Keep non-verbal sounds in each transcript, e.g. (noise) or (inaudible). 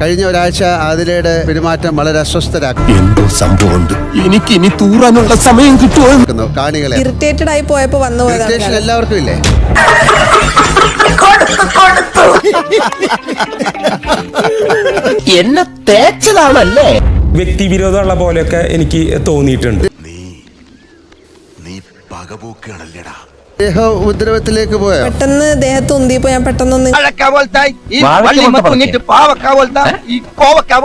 കഴിഞ്ഞ ഒരാഴ്ച ആദിലയുടെ പെരുമാറ്റം വളരെ അസ്വസ്ഥരാക്കി. എന്തോ സംഭവമുണ്ട്? എനിക്ക് ഇനി തൂറാനുള്ള സമയം കിട്ടുമോ? കാണികളെ. ഇറിറ്റേറ്റഡ് ആയി പോയപ്പോ വന്നു ഇറിറ്റേഷൻ എല്ലാവർക്കും ഇല്ലേ? (laughs) എന്നെ തേച്ചതാണല്ലേ? വ്യക്തിവിരോധമുള്ള പോലെയൊക്കെ എനിക്ക് തോന്നിയിട്ടുണ്ട്. നീ പകപോക്കുകയാണല്ലേടാ. ദേഹ ഉപദ്രവത്തിലേക്ക് പോയോ? പെട്ടെന്ന് ദേഹത്ത് ഉന്തിയപ്പോ ഞാൻ പെട്ടെന്നൊന്ന് പോലത്തെ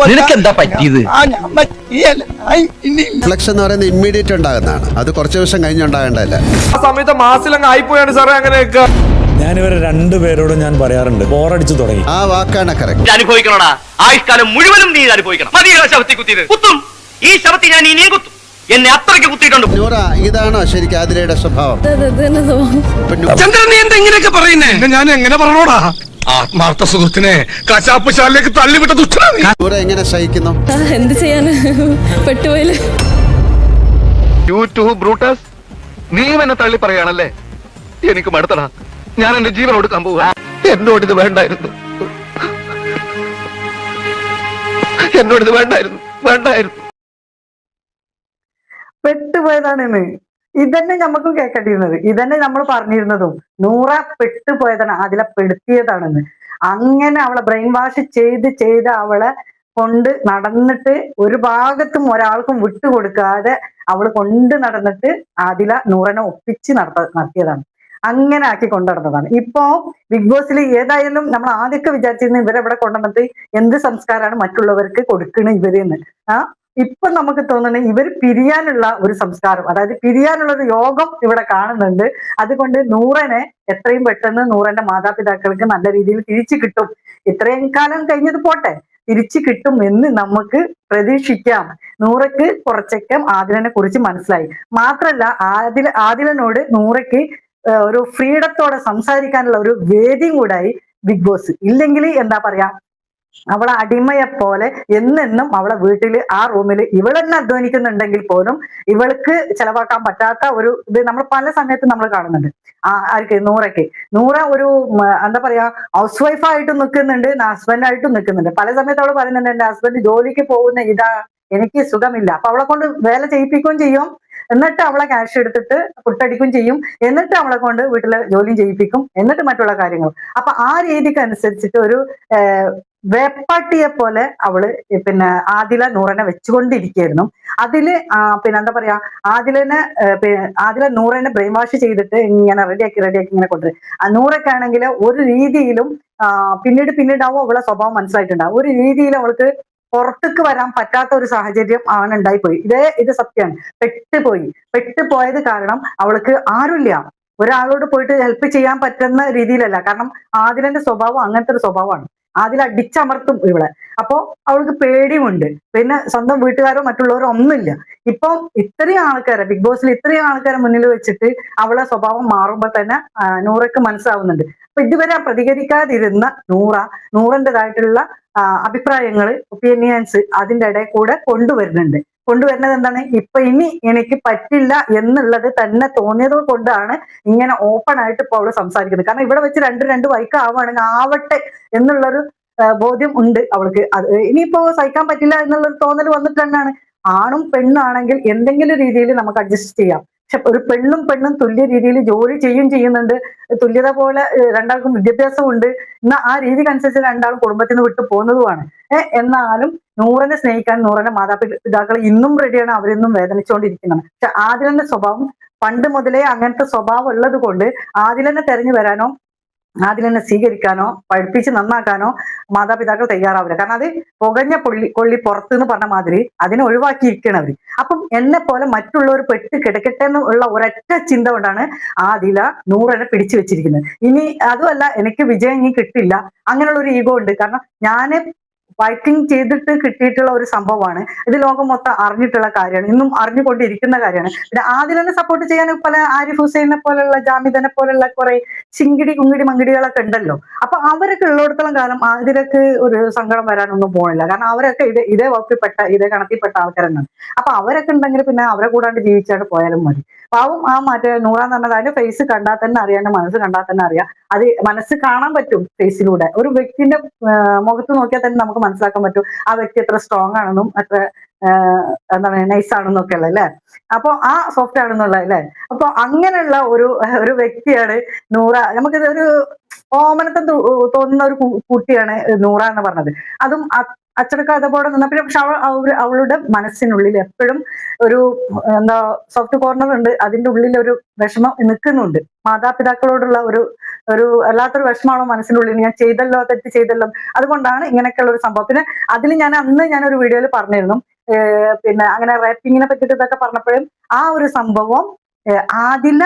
നിനക്കെന്താ പറ്റിയത്? ആ, ഐ, ഇനി റിഫ്ലക്ഷൻ എന്ന് പറയുന്നത് ഇമ്മീഡിയറ്റ് ഉണ്ടാകുന്നതാണ്. അത് കുറച്ച് ദിവസം കഴിഞ്ഞുണ്ടാകേണ്ടതല്ല ആ സമയത്ത് മാസിലങ്ങ് ആയിപ്പോയാണ് സാറേ അങ്ങനെയൊക്കെ ഞാനിവരെ രണ്ടുപേരോടും ഞാൻ പറയാറുണ്ട്. ബോറടിച്ചു തുടങ്ങി. ആ വാക്കാണ് കറക്റ്റ് അനുഭവിക്കണോടാ? ആയുഷ്കാലം മുഴുവനും നീ അനുഭവിക്കണം. മതിയോ ശവത്തി കുത്തിയത്. കുത്തും. ഈ ശവത്തി ഞാൻ ഇനിയും കുത്തും. എന്നെ അത്രയ്ക്ക് കുത്തിയിട്ടുണ്ട്. നൂറ ഇതാണോ ശരിക്കും ആതിരയുടെ സ്വഭാവം? ചന്ദ്രൻ നീ എന്താ ഇങ്ങനെയൊക്കെ പറയുന്നേ? ഞാൻ എങ്ങനെ പറഞ്ഞോടാ ആത്മാർത്ഥ സുഹൃത്തിനെ കശാപ്പ് ശാലയിലേക്ക് തള്ളിവിട്ട ദുഷ്ടനാ നൂറ എങ്ങനെ സഹിക്കുന്നു? എന്ത് ചെയ്യാന്? പെട്ടുപോയിൽ യൂട്യൂബ് ബ്രൂട്ടസ് നീ എന്നെ തള്ളി പറയാണല്ലേ എനിക്ക് മടുത്തടാ. ഞാൻ എന്റെ ജീവൻ കൊടുക്കാൻ പോവാ. എന്നോട് ഇത് വേണ്ടായിരുന്നു. എന്നോട് ഇത് വേണ്ടായിരുന്നു. വേണ്ടായിരുന്നു. പെട്ടുപോയതാണെന്ന്. ഇതന്നെ നമുക്ക് കേൾക്കേണ്ടിയിരുന്നത്. ഇതന്നെ നമ്മൾ പറഞ്ഞിരുന്നതും. നൂറ പെട്ടുപോയതാണ് അതിലെ പെടുത്തിയതാണെന്ന്. അങ്ങനെ അവളെ ബ്രെയിൻ വാഷ് ചെയ്ത് ചെയ്ത് അവളെ കൊണ്ട് നടന്നിട്ട് ഒരു ഭാഗത്തും ഒരാൾക്കും വിട്ടുകൊടുക്കാതെ അവൾ കൊണ്ട് നടന്നിട്ട് അതില നൂറനെ ഒപ്പിച്ച് നടത്ത നടത്തിയതാണ്. അങ്ങനെ ആക്കി കൊണ്ടു നടന്നതാണ്. ഇപ്പോ ബിഗ് ബോസിൽ ഏതായാലും നമ്മൾ ആദ്യമൊക്കെ വിചാരിച്ചിരുന്നു ഇവരെവിടെ കൊണ്ടുവന്നിട്ട് എന്ത് സംസ്കാരമാണ് മറ്റുള്ളവർക്ക് കൊടുക്കണ ഇവരെന്ന്. ആ? ഇപ്പൊ നമുക്ക് തോന്നുന്നത് ഇവർ പിരിയാനുള്ള ഒരു സംസ്കാരം. അതായത് പിരിയാനുള്ള ഒരു യോഗം ഇവിടെ കാണുന്നുണ്ട്. അതുകൊണ്ട് നൂറനെ എത്രയും പെട്ടെന്ന് നൂറന്റെ മാതാപിതാക്കൾക്ക് നല്ല രീതിയിൽ തിരിച്ചു കിട്ടും. ഇത്രയും കാലം കഴിഞ്ഞത് പോട്ടെ. തിരിച്ചു കിട്ടും എന്ന് നമുക്ക് പ്രതീക്ഷിക്കാം. നൂറയ്ക്ക് കുറച്ചൊക്കെ ആദിലനെ കുറിച്ച് മനസ്സിലായി. മാത്രല്ല ആദില ആദിലനോട് നൂറയ്ക്ക് ഒരു ഫ്രീഡത്തോടെ സംസാരിക്കാനുള്ള ഒരു വേദിയും കൂടായി ബിഗ് ബോസ്. ഇല്ലെങ്കിൽ എന്താ പറയാ അവളെ അടിമയെ പോലെ എന്നെന്നും അവളെ വീട്ടിൽ ആ റൂമിൽ ഇവളെന്നെ അധ്വാനിക്കുന്നുണ്ടെങ്കിൽ പോലും ഇവൾക്ക് ചിലവാക്കാൻ പറ്റാത്ത ഒരു ഇത് നമ്മൾ പല സമയത്തും നമ്മൾ കാണുന്നുണ്ട്. ആ ആർക്ക് നൂറയ്ക്ക്. നൂറ ഒരു എന്താ പറയാ ഹൗസ് വൈഫായിട്ടും നിൽക്കുന്നുണ്ട് ഹസ്ബൻഡായിട്ടും നിൽക്കുന്നുണ്ട് പല സമയത്ത് അവൾ പറയുന്നുണ്ട് എന്റെ ഹസ്ബൻഡ് ജോലിക്ക് പോകുന്ന ഇതാ എനിക്ക് സുഖമില്ല. അപ്പൊ അവളെ കൊണ്ട് വേല ചെയ്യിപ്പിക്കുകയും ചെയ്യും. എന്നിട്ട് അവളെ ക്യാഷ് എടുത്തിട്ട് പുട്ടടിക്കും ചെയ്യും. എന്നിട്ട് അവളെ കൊണ്ട് വീട്ടിലെ ജോലിയും ചെയ്യിപ്പിക്കും. എന്നിട്ട് മറ്റുള്ള കാര്യങ്ങളും. അപ്പൊ ആ രീതിക്ക് അനുസരിച്ചിട്ട് ഒരു വേപ്പാട്ടിയെ പോലെ അവൾ പിന്നെ ആദില നൂറനെ വെച്ചുകൊണ്ടിരിക്കുകയായിരുന്നു. അതിൽ പിന്നെ എന്താ പറയാ ആദിലനെ ആദില നൂറനെ ബ്രെയിൻ വാഷ് ചെയ്തിട്ട് ഇങ്ങനെ റെഡിയാക്കി റെഡിയാക്കി ഇങ്ങനെ കൊണ്ടുവരും. നൂറൊക്കെ ഒരു രീതിയിലും പിന്നീട് പിന്നീടാവും അവളെ സ്വഭാവം മനസ്സിലായിട്ടുണ്ടാവും. ഒരു രീതിയിൽ അവൾക്ക് പുറത്തേക്ക് വരാൻ പറ്റാത്ത ഒരു സാഹചര്യം ആണ് ഉണ്ടായിപ്പോയി ഇതേ ഇത് സത്യമാണ് പെട്ടുപോയി. പെട്ടുപോയത് കാരണം അവൾക്ക് ആരുമില്ല. ഒരാളോട് പോയിട്ട് ഹെൽപ്പ് ചെയ്യാൻ പറ്റുന്ന രീതിയിലല്ല. കാരണം ആദിലന്റെ സ്വഭാവം അങ്ങനത്തെ ഒരു സ്വഭാവമാണ്. ആദിൽ അടിച്ചമർത്തും ഇവളെ. അപ്പോ അവൾക്ക് പേടിയുമുണ്ട്. പിന്നെ സ്വന്തം വീട്ടുകാരോ മറ്റുള്ളവരോ ഒന്നുമില്ല. ഇപ്പം ഇത്രയും ആൾക്കാരെ ബിഗ് ബോസിൽ ഇത്രയും ആൾക്കാരെ മുന്നിൽ വെച്ചിട്ട് അവളെ സ്വഭാവം മാറുമ്പോൾ തന്നെ നൂറയ്ക്ക് മനസ്സിലാവുന്നുണ്ട്. അപ്പൊ ഇതുവരെ പ്രതികരിക്കാതിരുന്ന നൂറ നൂറിന്റെതായിട്ടുള്ള അഭിപ്രായങ്ങൾ ഒപ്പീനിയൻസ് അതിന്റെ ഇടയിൽ കൂടെ കൊണ്ടുവരുന്നുണ്ട്. കൊണ്ടുവരുന്നത് എന്താണ്? ഇപ്പൊ ഇനി എനിക്ക് പറ്റില്ല എന്നുള്ളത് തന്നെ തോന്നിയത് കൊണ്ടാണ് ഇങ്ങനെ ഓപ്പൺ ആയിട്ട് ഇപ്പോൾ അവൾ സംസാരിക്കുന്നത്. കാരണം ഇവിടെ വെച്ച് രണ്ട് രണ്ട് വൈക്ക് ആവുകയാണെങ്കിൽ ആവട്ടെ എന്നുള്ളൊരു ബോധ്യം ഉണ്ട് അവൾക്ക്. അത് ഇനിയിപ്പോ സഹിക്കാൻ പറ്റില്ല എന്നുള്ളൊരു തോന്നൽ വന്നിട്ട് തന്നെയാണ്. ആണും പെണ്ണാണെങ്കിൽ എന്തെങ്കിലും രീതിയിൽ നമുക്ക് അഡ്ജസ്റ്റ് ചെയ്യാം. ഒരു പെണ്ണും പെണ്ണും തുല്യ രീതിയിൽ ജോലി ചെയ്യും ചെയ്യുന്നുണ്ട്. തുല്യത പോലെ രണ്ടാൾക്കും വിദ്യാഭ്യാസം ഉണ്ട് എന്നാൽ ആ രീതിക്കനുസരിച്ച് രണ്ടാളും കുടുംബത്തിൽ നിന്ന് വിട്ടു പോകുന്നതുമാണ്. എന്നാലും നൂറിനെ സ്നേഹിക്കാൻ നൂറിന്റെ മാതാപിതാക്കൾ ഇന്നും റെഡിയാണ്. അവരിന്നും വേദനിച്ചുകൊണ്ടിരിക്കുന്നത്. പക്ഷെ ആദിലന്റെ സ്വഭാവം പണ്ട് മുതലേ അങ്ങനത്തെ സ്വഭാവം ഉള്ളത് കൊണ്ട് ആദിലനെ തെരഞ്ഞു വരാനോ ആദിലനെ സ്വീകരിക്കാനോ പഠിപ്പിച്ച് നന്നാക്കാനോ മാതാപിതാക്കൾ തയ്യാറാവില്ല. കാരണം അത് പുകഞ്ഞ പൊള്ളി കൊള്ളി പുറത്ത് എന്ന് പറഞ്ഞ മാതിരി അതിനെ ഒഴിവാക്കിയിരിക്കണം അവർ. അപ്പം എന്നെ പോലെ മറ്റുള്ളവർ പെട്ട് കിടക്കട്ടെ എന്നുള്ള ഒരൊറ്റ ചിന്ത കൊണ്ടാണ് ആദില നൂറിനെ പിടിച്ചു വെച്ചിരിക്കുന്നത്. ഇനി അതുമല്ല എനിക്ക് വിജയം ഇനി കിട്ടില്ല. അങ്ങനെയുള്ള ഒരു ഈഗോ ഉണ്ട്. കാരണം ഞാൻ ഫൈറ്റിംഗ് ചെയ്തിട്ട് കിട്ടിയിട്ടുള്ള ഒരു സംഭവമാണ്. ഇത് ലോകം മൊത്തം അറിഞ്ഞിട്ടുള്ള കാര്യമാണ്. ഇന്നും അറിഞ്ഞുകൊണ്ടിരിക്കുന്ന കാര്യമാണ്. പിന്നെ ആദ്യം തന്നെ സപ്പോർട്ട് ചെയ്യാൻ പല ആരിഫ് ഹുസൈനെ പോലെയുള്ള ജാമിദനെ പോലെയുള്ള കുറെ ചിങ്കിടി കുങ്കിടി മങ്കിടികളൊക്കെ ഉണ്ടല്ലോ. അപ്പൊ അവരൊക്കെ ഉള്ളിടത്തോളം കാലം ആദിലക്ക് ഒരു സങ്കടം വരാനൊന്നും പോണില്ല. കാരണം അവരൊക്കെ ഇതേ ഇതേ വകുപ്പിൽപ്പെട്ട ഇതേ കണത്തിൽപ്പെട്ട ആൾക്കാരാണ്. അപ്പൊ അവരൊക്കെ ഉണ്ടെങ്കിൽ പിന്നെ അവരെ കൂടാണ്ട് ജീവിച്ചാണ്ട് പോയാലും മതി. പാവം ആ മറ്റേ നൂറാന്ന് പറഞ്ഞത് അതിന്റെ ഫേസ് കണ്ടാൽ തന്നെ അറിയാം മനസ്സ് കണ്ടാൽ തന്നെ അറിയാം. അത് മനസ്സ് കാണാൻ പറ്റും ഫേസിലൂടെ ഒരു വ്യക്തിന്റെ മുഖത്ത് നോക്കിയാൽ തന്നെ നമുക്ക് മനസ്സിലാക്കാൻ പറ്റും ആ വ്യക്തി എത്ര സ്ട്രോങ് ആണെന്നും എത്ര എന്താ എന്താണ് നൈസ് ആണെന്നൊക്കെ ഉള്ളത് അല്ലെ? അപ്പൊ ആ സോഫ്റ്റ് ആണെന്നുള്ള അല്ലെ? അപ്പൊ അങ്ങനെയുള്ള ഒരു ഒരു വ്യക്തിയാണ് നൂറ നമുക്കിത് ഒരു ഓമനത്തം തോന്നുന്ന ഒരു കുട്ടിയാണ് നൂറ എന്ന് പറഞ്ഞത്. അതും അച്ചടക്ക അച്ചടക്കാതപോടെ നിന്ന പക്ഷെ അവൾ അവളുടെ മനസ്സിനുള്ളിൽ എപ്പോഴും ഒരു എന്താ സോഫ്റ്റ് കോർണർ ഉണ്ട്. അതിന്റെ ഉള്ളിൽ ഒരു വിഷമം നിൽക്കുന്നുണ്ട്. മാതാപിതാക്കളോടുള്ള ഒരു ഒരു അല്ലാത്തൊരു വിഷമാണോ മനസ്സിനുള്ളിൽ? ഞാൻ ചെയ്തല്ലോ തെറ്റ് ചെയ്തല്ലോ. അതുകൊണ്ടാണ് ഇങ്ങനെയൊക്കെയുള്ള ഒരു സംഭവം. പിന്നെ അതിൽ ഞാൻ അന്ന് ഞാൻ ഒരു വീഡിയോയിൽ പറഞ്ഞിരുന്നു. പിന്നെ അങ്ങനെ റാപ്പിങ്ങിനെ പറ്റിയിട്ട് ഇതൊക്കെ പറഞ്ഞപ്പോഴും ആ ഒരു സംഭവം ആദില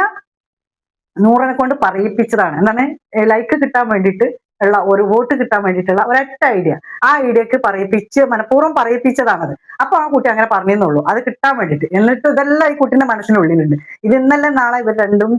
നൂറിനെ കൊണ്ട് പറയിപ്പിച്ചതാണ്. എന്താണ്? ലൈക്ക് കിട്ടാൻ വേണ്ടിയിട്ട് ഉള്ള ഒരു വോട്ട് കിട്ടാൻ വേണ്ടിയിട്ടുള്ള ഒരൊറ്റ ഐഡിയ ആ ഐഡിയക്ക് പറയിപ്പിച്ച് മനഃപൂർവം പറയിപ്പിച്ചതാണത്. അപ്പൊ ആ കുട്ടി അങ്ങനെ പറഞ്ഞെന്നുള്ളൂ. അത് കിട്ടാൻ വേണ്ടിയിട്ട്. എന്നിട്ട് ഇതെല്ലാം ഈ കുട്ടിന്റെ മനസ്സിനുള്ളിലുണ്ട്. ഇത് ഇന്നലെ നാളെ ഇവർ രണ്ടും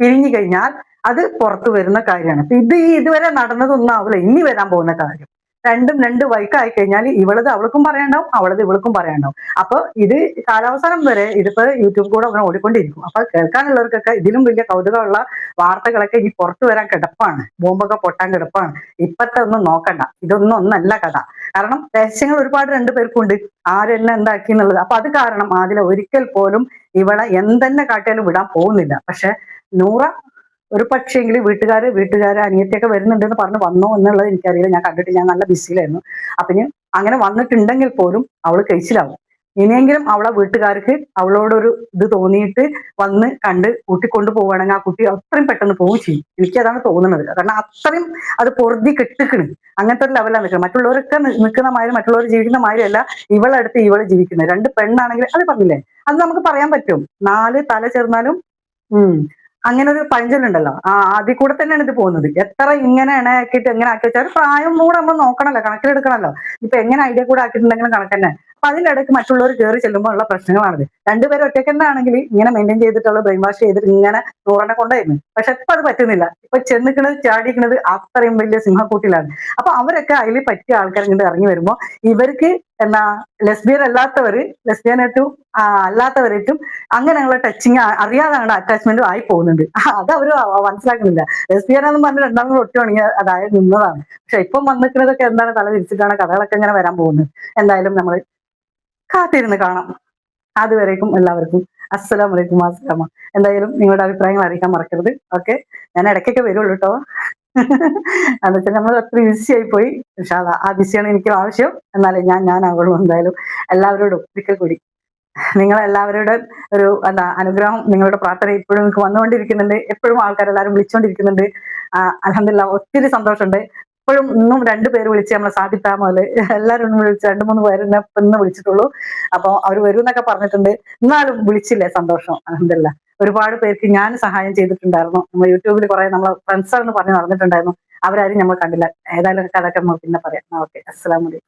പിരിഞ്ഞു കഴിഞ്ഞാൽ അത് പുറത്തു വരുന്ന കാര്യമാണ്. ഇത് ഇതുവരെ നടന്നതൊന്നും ആവില്ല ഇനി വരാൻ പോകുന്ന കാര്യം. രണ്ടും രണ്ട് വൈക്കായി കഴിഞ്ഞാൽ ഇവളത് അവൾക്കും പറയാണ്ടാവും അവളത് ഇവൾക്കും പറയാണ്ടാവും അപ്പൊ ഇത് കാലാവസാനം വരെ ഇതിപ്പോ യൂട്യൂബ് കൂടെ അങ്ങനെ ഓടിക്കൊണ്ടിരിക്കും. അപ്പൊ കേൾക്കാനുള്ളവർക്കൊക്കെ ഇതിലും വലിയ കൗതുകമുള്ള വാർത്തകളൊക്കെ ഇനി പുറത്തു വരാൻ കിടപ്പാണ്. ബോംബൊക്കെ പൊട്ടാൻ കിടപ്പാണ്. ഇപ്പത്തെ ഒന്നും നോക്കണ്ട. ഇതൊന്നും ഒന്നല്ല കഥ. കാരണം രഹസ്യങ്ങൾ ഒരുപാട് രണ്ടുപേർക്കുണ്ട് ആരെന്നെ എന്താക്കി എന്നുള്ളത്. അപ്പൊ അത് കാരണം അതിലെ ഒരിക്കൽ പോലും ഇവളെ എന്തെന്നെ കാട്ടിയാലും വിടാൻ പോകുന്നില്ല. പക്ഷെ നൂറ ഒരു പക്ഷേങ്കിൽ വീട്ടുകാർ വീട്ടുകാർ അനിയത്തിയൊക്കെ വരുന്നുണ്ടെന്ന് പറഞ്ഞ് വന്നോ എന്നുള്ളത് എനിക്കറിയില്ല. ഞാൻ കണ്ടിട്ട് ഞാൻ നല്ല ബിസിയിലായിരുന്നു. അപ്പൊ അങ്ങനെ വന്നിട്ടുണ്ടെങ്കിൽ പോലും അവൾ കഴിച്ചിലാവും. ഇനിയെങ്കിലും അവളെ വീട്ടുകാർക്ക് അവളോടൊരു ഇത് തോന്നിയിട്ട് വന്ന് കണ്ട് കൂട്ടിക്കൊണ്ടു പോവുകയാണെങ്കിൽ ആ കുട്ടി അത്രയും പെട്ടെന്ന് പോവുകയും ചെയ്യും. എനിക്കതാണ് തോന്നുന്നത്. കാരണം അത്രയും അത് പൊറുതി കെട്ടിക്കണ്. അങ്ങനത്തെ ഒരു ലെവലാണ് നിൽക്കുന്നത് മറ്റുള്ളവരൊക്കെ നിൽക്കുന്ന മാതിരി മറ്റുള്ളവർ ജീവിക്കുന്ന മാതിരിയല്ല ഇവളടുത്ത് ഇവൾ ജീവിക്കുന്നത്. രണ്ട് പെണ്ണാണെങ്കിൽ അത് പറഞ്ഞില്ലേ? അത് നമുക്ക് പറയാൻ പറ്റും. നാല് തല ചേർന്നാലും ഉം അങ്ങനെ ഒരു പഴഞ്ചൊല്ലുണ്ടല്ലോ ആ അതിൽ കൂടെ തന്നെയാണ് ഇത് പോകുന്നത്. എത്ര ഇങ്ങനെ ഇണയാക്കിയിട്ട് എങ്ങനെ ആക്കി വെച്ചാൽ പ്രായം കൂടെ നമ്മൾ നോക്കണല്ലോ കണക്കിലെടുക്കണല്ലോ. ഇപ്പൊ എങ്ങനെ ഐഡിയ കൂടെ ആക്കിയിട്ടുണ്ടെങ്കിലും കണക്ക് തന്നെ അപ്പൊ അതിലിടയ്ക്ക് മറ്റുള്ളവർ കയറി ചെല്ലുമ്പോൾ ഉള്ള പ്രശ്നങ്ങളാണിത്. രണ്ടുപേരും ഒറ്റയ്ക്ക് ആണെങ്കിൽ ഇങ്ങനെ മെയിന്റെയിൻ ചെയ്തിട്ടുള്ള ബ്രെയിൻ വാഷ് ചെയ്തിട്ട് ഇങ്ങനെ നൂറെണ്ണം കൊണ്ടായിരുന്നു പക്ഷെ ഇപ്പൊ അത് പറ്റുന്നില്ല. ഇപ്പൊ ചെന്നിക്കണത് ചാടിക്കണത് അത്രയും വലിയ സിംഹക്കൂട്ടിലാണ്. അപ്പൊ അവരൊക്കെ അതിൽ പറ്റിയ ആൾക്കാർ ഇങ്ങോട്ട് ഇറങ്ങി വരുമ്പോ ഇവർക്ക് എന്നാ ലെസ്ബിയൻ അല്ലാത്തവര് ലെസ്ബിയനായിട്ടും അല്ലാത്തവരായിട്ടും അങ്ങനെയുള്ള ടച്ചിങ് അറിയാതെ അങ്ങോട്ട് അറ്റാച്ച്മെന്റും ആയി പോകുന്നുണ്ട്. അത് അവർ മനസ്സിലാക്കുന്നില്ല. ലെസ്ബിയൻ എന്ന് പറഞ്ഞ രണ്ടാമത് ഒട്ടുവാണെങ്കിൽ അതായത് നിന്നതാണ്. പക്ഷെ ഇപ്പം വന്നിരിക്കുന്നതൊക്കെ എന്താണ് തല തിരിച്ചിട്ടാണ് കഥകളൊക്കെ ഇങ്ങനെ വരാൻ പോകുന്നത്. എന്തായാലും നമ്മൾ കാത്തിരുന്ന് കാണാം. അതുവരേക്കും എല്ലാവർക്കും അസ്സലാം വലൈക്കും അസ്സലാമ എന്തായാലും നിങ്ങളുടെ അഭിപ്രായങ്ങൾ അറിയിക്കാൻ മറക്കരുത്. ഓക്കെ? ഞാൻ ഇടയ്ക്കൊക്കെ വരുള്ളൂ കേട്ടോ എന്നുവെച്ചാൽ നമ്മൾ ബിസി ആയി പോയി. പക്ഷെ അതാ ആ ബിസിയാണ് എനിക്ക് ആവശ്യം. എന്നാലേ ഞാൻ ഞാൻ ഞാനാവുള്ളൂ എന്തായാലും. എല്ലാവരോടും ഒരിക്കൽ കൂടി. നിങ്ങളെല്ലാവരുടെ ഒരു എന്താ അനുഗ്രഹം നിങ്ങളുടെ പ്രാർത്ഥന ഇപ്പോഴും നിങ്ങൾക്ക് വന്നുകൊണ്ടിരിക്കുന്നുണ്ട്. എപ്പോഴും ആൾക്കാരെല്ലാവരും വിളിച്ചുകൊണ്ടിരിക്കുന്നുണ്ട് അലഹമില്ല ഒത്തിരി സന്തോഷമുണ്ട് ഇപ്പോഴും ഇന്നും രണ്ട് പേര് വിളിച്ച് നമ്മളെ സാബിത്ത മുതൽ എല്ലാവരും വിളിച്ച് രണ്ട് മൂന്ന് പേര് ഇന്ന് വിളിച്ചിട്ടുള്ളൂ. അപ്പോൾ അവർ വരും എന്നൊക്കെ പറഞ്ഞിട്ടുണ്ട്. എന്നാലും വിളിച്ചില്ലേ സന്തോഷം? അലഹമില്ല ഒരുപാട് പേർക്ക് ഞാൻ സഹായം ചെയ്തിട്ടുണ്ടായിരുന്നു. നമ്മൾ യൂട്യൂബിൽ കുറെ നമ്മളെ ഫ്രണ്ട്സാണെന്ന് പറഞ്ഞ് നടന്നിട്ടുണ്ടായിരുന്നു. അവരാരും നമ്മൾ കണ്ടില്ല. ഏതായാലും കഥയൊക്കെ നമ്മൾ പിന്നെ പറയാം. ഓക്കെ. അസ്സലാമലൈക്കും